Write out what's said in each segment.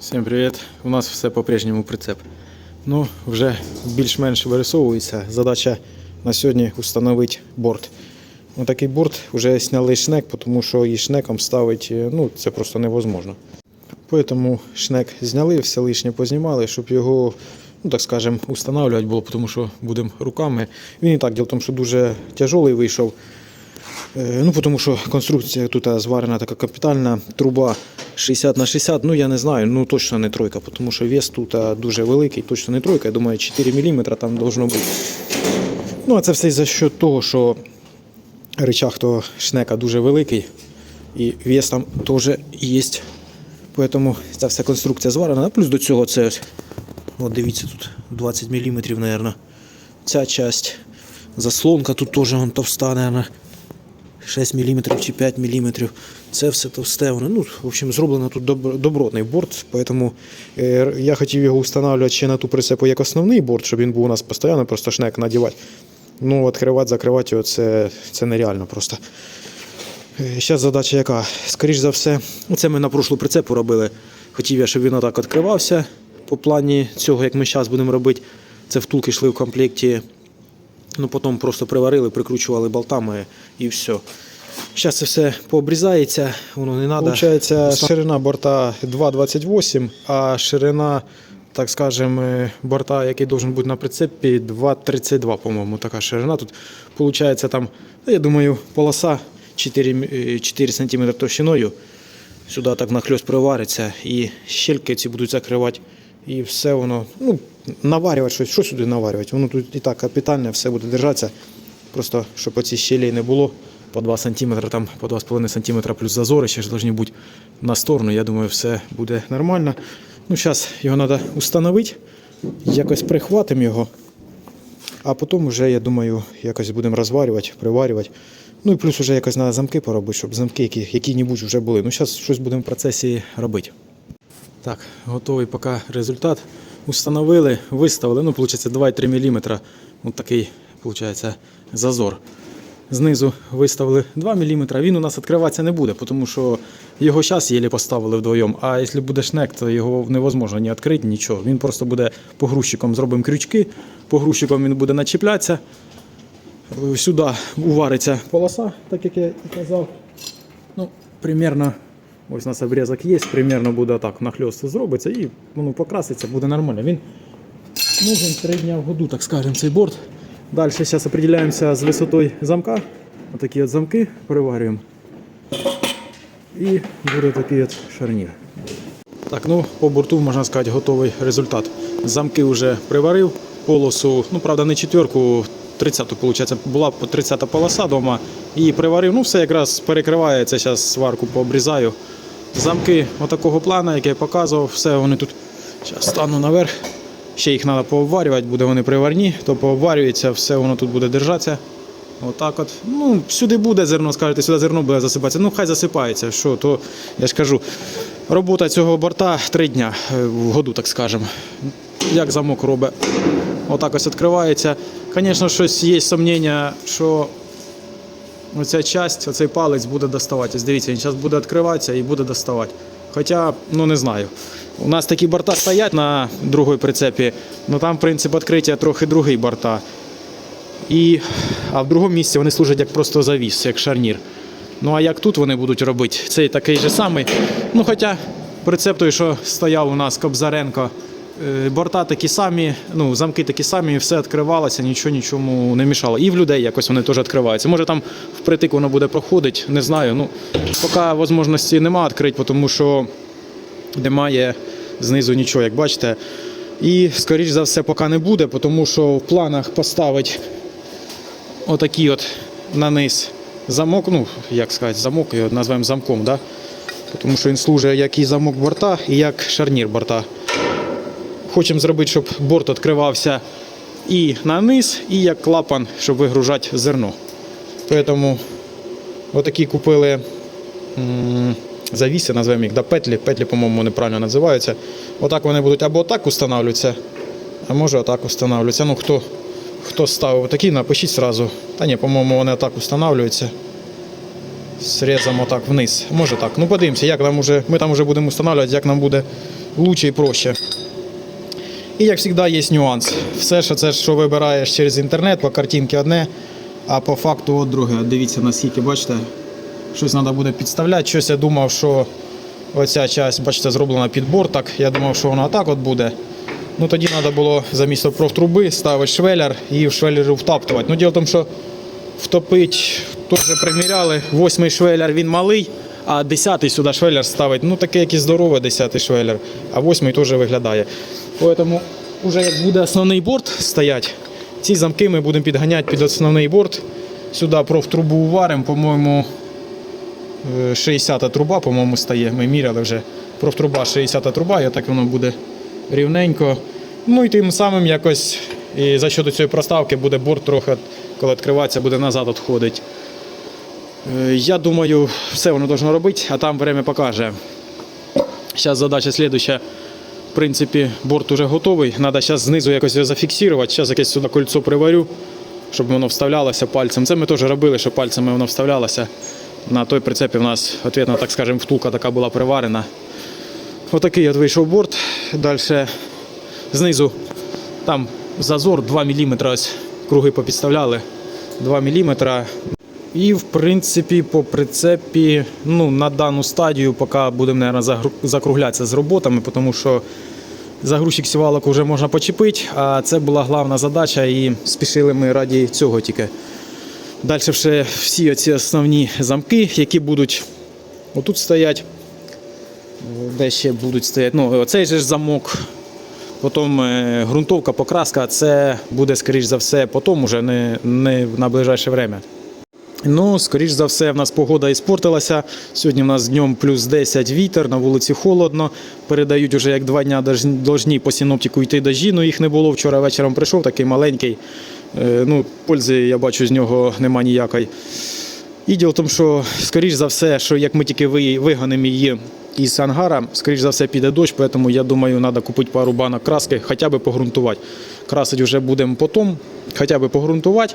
Всім привіт! У нас все по-прежньому прицеп. Ну, вже більш-менш вирисовується. Задача на сьогодні встановити борт. Ну, такий борт вже зняли шнек, тому що і шнеком ставити ну, це просто невозможно. Тому шнек зняли, все лишнє познімали, щоб його, ну так скажем, встановлювати було, тому що будемо руками. Він і так діло в тому, що дуже тяжелий вийшов. Е, Ну, тому що конструкція тут зварена така капітальна, труба 60 на 60, ну я не знаю, ну точно не тройка, тому що вес тут дуже великий, точно не тройка, я думаю, 4 мм там должно бути. Ну, а це все за счет того, що речах того шнека дуже великий і вес там теж є. Тому ця вся конструкція зварена. Плюс до цього це ось, от дивіться, тут 20 мм, мабуть. Ця часть. Заслонка тут теж вон товста, мабуть. 6 мм чи 5 мм. Це все товсте. Воно, ну, в общем, зроблено тут добротний борт, тому е, я хотів його встановлювати ще на ту прицепу як основний борт, щоб він був у нас постійно, просто шнек надівати. Ну, відкривати, закривати його це, це нереально просто. Зараз задача яка? Скоріш за все, це ми на прошлу прицепу робили. Хотів я, щоб він отак відкривався по плані цього, як ми зараз будемо робити. Це втулки йшли в комплекті Ну, потім просто приварили, прикручували болтами і все. Зараз це все пообрізається, воно не треба. Получається, ширина борта 2,28, а ширина, так скажем, е, борта, який должен бути на прицепі, 2,32, по-моєму, така ширина. Тут виходить там, ну, я думаю, полоса 4, е, 4 см товщиною. Сюди так нахльост привариться і щельки ці будуть закривати. І все воно, ну, наварювати щось, що сюди наварювати? Воно тут і так капітальне, все буде держатися. Просто щоб оці щелей не було по 2 см, там по 2,5 см плюс зазори ще ж повинні на сторону. Я думаю, все буде нормально. Ну, зараз його треба встановити, якось прихватимо його. А потім вже, я думаю, якось будемо розварювати, приварювати. Ну і плюс вже якось треба замки поробити, щоб замки які, які-небудь вже були. Ну, зараз щось будемо в процесі робити. Так, готовий поки результат. Установили, виставили, ну, виходить, 2,3 мм. Ось такий, виходить, зазор. Знизу виставили 2 мм. Він у нас відкриватися не буде, тому що його зараз єлі поставили вдвоєм. А якщо буде шнек, то його невозможно ні відкрити, нічого. Він просто буде погрузчиком зробимо крючки, погрузчиком він буде начіплятися. Сюди увариться полоса, так як я і казав. Ну, примерно, ось у нас обрізок є, примерно буде так нахльост зробиться і воно покраситься, буде нормально. Він нужен 3 дня в году, так скажемо, цей борт. Далі зараз определяємося з висотою замка. Отакі от замки приварюємо. І буде такий от шарнір. Так, ну по борту можна сказати готовий результат. Замки вже приварив, полосу, ну правда не четверку, 30-ту, виходить, була 30-та полоса вдома. Її приварив, ну все якраз перекривається, зараз сварку пообрізаю. Замки отакого плану, як я показував, все вони тут. Зараз стану наверх. Ще їх треба пообварювати, буде вони приварні, то пообварюється, все воно тут буде держатися. Отак от. Ну, сюди буде зерно, скажете, сюди зерно буде засипатися. Ну, хай засипається. Що, то я ж кажу, робота цього борта три дня е, в году, так скажемо. Як замок робить. Отак ось відкривається. Звісно, щось є сумніння, що оця часть, оцей палець буде доставати. Дивіться, він зараз буде відкриватися і буде доставати. Хоча, ну не знаю. У нас такі борта стоять на другій прицепі, але там принцип відкриття трохи другий борта. І, а в другому місці вони служать як просто завіс, як шарнір. Ну а як тут вони будуть робити? Цей такий же самий. Ну хоча прицеп той, що стояв у нас Кобзаренко, е, борта такі самі, ну, замки такі самі, все відкривалося, нічого нічому не мішало. І в людей якось вони теж відкриваються. Може там впритик воно буде проходити, не знаю. Ну, поки можливості немає відкрити, тому що немає знизу нічого, як бачите. І, скоріш за все, поки не буде, тому що в планах поставити отакий от на низ замок, ну, як сказати, замок, його назвемо замком, да? тому що він служить як і замок борта, і як шарнір борта. Хочемо зробити, щоб борт відкривався і на низ, і як клапан, щоб вигружати зерно. Тому отакі купили завіси, назвемо їх, да, петлі. Петлі, по-моєму, вони правильно називаються. Отак вони будуть або отак устанавливатися, а може отак устанавливатися. Ну, хто, хто ставив такі, напишіть сразу. Та ні, по-моєму, вони отак устанавливаються. Срезом отак вниз. Може так. Ну подивимося, як нам уже, ми там вже будемо встановлювати, як нам буде лучше і проще. І як завжди є нюанс. Все, що це що вибираєш через інтернет, по картинці одне, а по факту от друге. Дивіться наскільки, бачите, щось треба буде підставляти. Щось я думав, що оця часть, бачите, зроблена під бортак. Я думав, що вона так от буде. Ну тоді треба було замість профтруби ставити швеллер і в швеллері втаптувати. Ну, діло в тому, що втопить, теж приміряли. Восьмий швеллер він малий, а десятий сюди швеллер ставить. Ну такий якийсь здоровий десятий швеллер, а восьмий теж виглядає. Тому вже як буде основний борт стоять, ці замки ми будемо підганяти під основний борт. Сюди профтрубу уваримо, по-моєму, е, 60 труба, по-моєму, стає. Ми міряли вже. Профтруба 60-та труба, і отак воно буде рівненько. Ну і тим самим якось і за щодо цієї проставки буде борт трохи, коли відкривається, буде назад відходити. Е, Я думаю, все воно должно робити, а там время покаже. Зараз задача слідуща. В принципі, борт уже готовий. Треба зараз знизу якось зафіксувати. Зараз якесь сюди кольцо приварю, щоб воно вставлялося пальцем. Це ми теж робили, щоб пальцями воно вставлялося. На той прицепі в нас, відповідно, так скажемо, втулка така була приварена. Отакий от вийшов борт. Далі знизу там зазор 2 мм, ось круги попідставляли. 2 мм. І в принципі по прицепі ну, на дану стадію поки будемо наверное, закруглятися з роботами, тому що загрузчик сівалок вже можна почепити, а це була головна задача і спішили ми раді цього тільки. Далі ще всі оці основні замки, які будуть отут стоять, де ще будуть стояти. Ну, оцей же ж замок. Потім е, ґрунтовка, покраска, це буде, скоріш за все, потім уже не, не на ближайше время. Ну, скоріш за все, в нас погода іспортилася. Сьогодні в нас днем плюс 10 вітер, на вулиці холодно. Передають уже як два дня должні по синоптику йти дожі, ну їх не було. Вчора вечором прийшов такий маленький. Е, Ну, пользи я бачу з нього нема ніякої. І діло в тому, що, скоріш за все, що як ми тільки ви- вигонимо її із ангара, скоріш за все піде дощ, тому я думаю, треба купити пару банок краски, хоча б погрунтувати. Красити вже будемо потім, хоча б погрунтувати.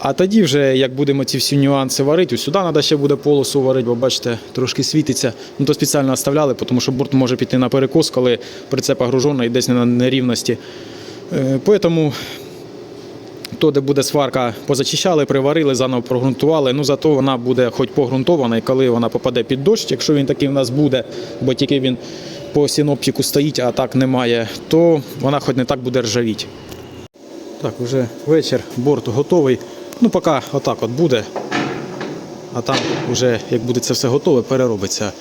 А тоді вже, як будемо ці всі нюанси варити, сюди треба ще буде полосу варити, бо бачите, трошки світиться. Ну то спеціально оставляли, тому що борт може піти на перекос, коли прицеп огружений і десь на нерівності. Е, Поэтому то, де буде сварка, позачищали, приварили, заново прогрунтували. Ну зато вона буде хоч погрунтована, і коли вона попаде під дощ, якщо він такий в нас буде, бо тільки він по синоптику стоїть, а так немає, то вона хоч не так буде ржавіти. Так, вже вечір, борт готовий. Ну, поки отак от буде. А там вже, як буде це все готове, переробиться.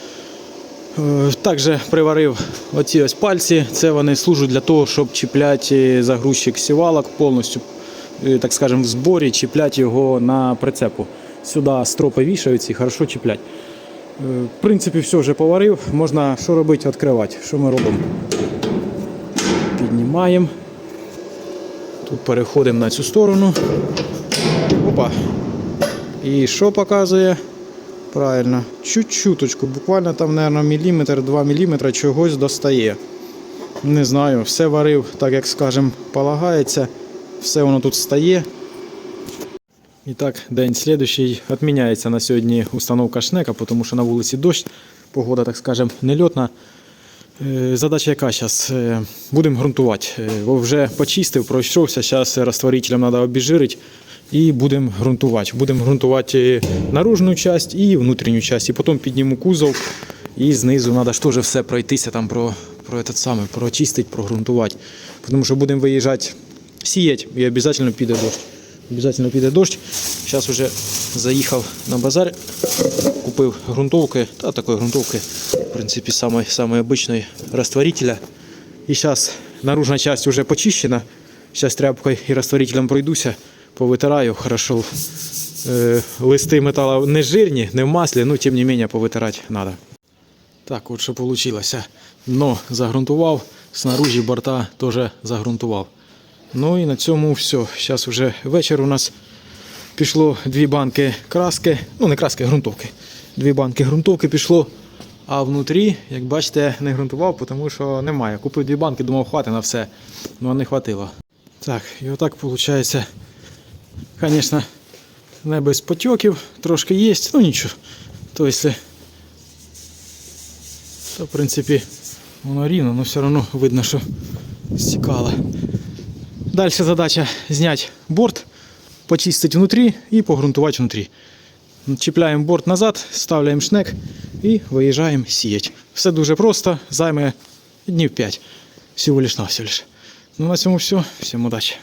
Е, Також приварив оці ось пальці. Це вони служать для того, щоб чіпляти загрузчик сівалок повністю, е, так скажемо, в зборі, чіпляти його на прицепу. Сюди стропи вішаються і хорошо чіплять. Е, В принципі, все вже поварив. Можна що робити? Відкривати. Що ми робимо? Піднімаємо. Тут переходимо на цю сторону. Опа. І що показує? Правильно, чуть-чуточку, буквально там, мабуть, міліметр, 2 міліметри чогось достає. Не знаю, все варив, так як скажем, полагається. Все воно тут стає. І так, день слідущий. Відміняється на сьогодні установка шнека, тому що на вулиці дощ, погода, так скажем, нельотна. Е, Задача яка зараз? Будемо ґрунтувати. Бо Вже почистив, пройшовся, зараз розтворителем треба обіжирити і будемо ґрунтувати. Будемо ґрунтувати наружну частину і внутрішню частину. І потім підніму кузов і знизу треба ж теж все пройтися, там про, про этот самий, прочистити, прогрунтувати. Тому що будемо виїжджати сіяти і обов'язково піде дощ. Обов'язково піде дощ. Зараз вже заїхав на базар, купив ґрунтовки, та такої ґрунтовки, в принципі, самої, самої обичної розтворителя. І зараз наружна частина вже почищена. Зараз тряпкою і розтворителем пройдуся, повитираю хорошо. Е, листи металу не жирні, не в маслі, ну тим не менше повитирати треба. Так, от що вийшло. Дно загрунтував, снаружи борта теж загрунтував. Ну і на цьому все. Зараз вже вечір у нас пішло дві банки краски, ну не краски, а ґрунтовки. Дві банки ґрунтовки пішло. А внутрі, як бачите, не ґрунтував, тому що немає. Купив дві банки, думав, хватить на все. Ну не хватило. Так, і отак виходить. Звісно, не без потьоків, трошки є, ну нічого. Тобто, то в принципі Воно рівно, але все одно видно, що стікало. Далі задача зняти борт, почистити внутрі і погрунтувати внутрі. Чіпляємо борт назад, ставляємо шнек і виїжджаємо сіяти. Все дуже просто, займе днів 5. Всього лиш на всього лиш. Ну на цьому все. Всім удачі.